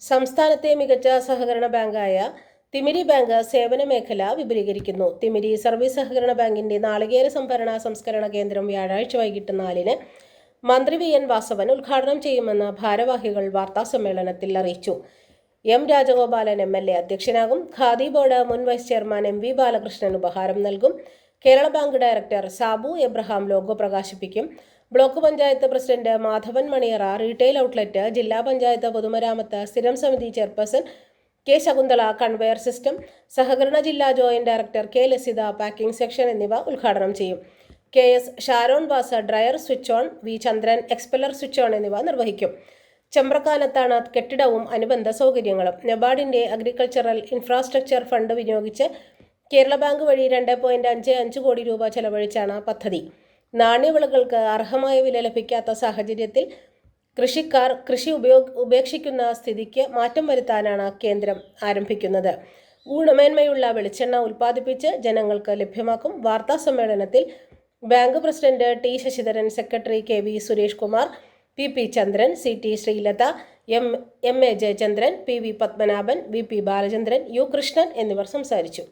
സംസ്ഥാനത്തെ മികച്ച സഹകരണ ബാങ്കായ തിമിരി ബാങ്ക് സേവന മേഖല വിപുലീകരിക്കുന്നു. തിമിരി സർവീസ് സഹകരണ ബാങ്കിന്റെ നാളികേര സംഭരണ സംസ്കരണ കേന്ദ്രം വ്യാഴാഴ്ച വൈകിട്ട് നാലിന് മന്ത്രി വി എൻ വാസവൻ ഉദ്ഘാടനം ചെയ്യുമെന്ന് ഭാരവാഹികൾ വാർത്താസമ്മേളനത്തിൽ അറിയിച്ചു. M Rajagopalan M L A അധ്യക്ഷനാകും. Khadi board മുൻ vice chairman M V Balakrishnan ഉപഹാരം നൽകും. Kerala bank director Sabu Abraham logo പ്രകാശിപ്പിക്കും. Block panchayat president Madhavan Maniyara retail outlet ജില്ലാ പഞ്ചായത്ത് പൊതുമരാമത്ത് സ്ഥിരം സമിതി chairperson K Sakunthala conveyor system സഹകരണ ജില്ലാ joint director K Lasitha packing section എന്നിവ ഉദ്ഘാടനം ചെയ്യും. K S Sharon ബാസ dryer switch on V Chandran expeller switch on എന്നിവ നിർവഹിക്കും. ചെമ്പ്രക്കാലത്താണ് കെട്ടിടവും അനുബന്ധ സൗകര്യങ്ങളും. നബാർഡിന്റെ അഗ്രികൾച്ചറൽ ഇൻഫ്രാസ്ട്രക്ചർ ഫണ്ട് വിനിയോഗിച്ച് കേരള ബാങ്ക് വഴി രണ്ട് പോയിന്റ് അഞ്ച് അഞ്ച് കോടി രൂപ ചെലവഴിച്ചാണ് പദ്ധതി. നാണ്യവിളകൾക്ക് അർഹമായ വില ലഭിക്കാത്ത സാഹചര്യത്തിൽ കൃഷിക്കാർ കൃഷി ഉപയോഗ ഉപേക്ഷിക്കുന്ന സ്ഥിതിക്ക് മാറ്റം വരുത്താനാണ് കേന്ദ്രം ആരംഭിക്കുന്നത്. ഗുണമേന്മയുള്ള വെളിച്ചെണ്ണ ഉൽപ്പാദിപ്പിച്ച് ജനങ്ങൾക്ക് ലഭ്യമാക്കും വാർത്താ സമ്മേളനത്തിൽ bank president T Sasidharan secretary K V Suresh Kumar P P Chandran C T Sreelatha M M A Jayachandran P V Padmanabhan V P Balachandran U Krishnan എന്നിവർ സംസാരിച്ചു.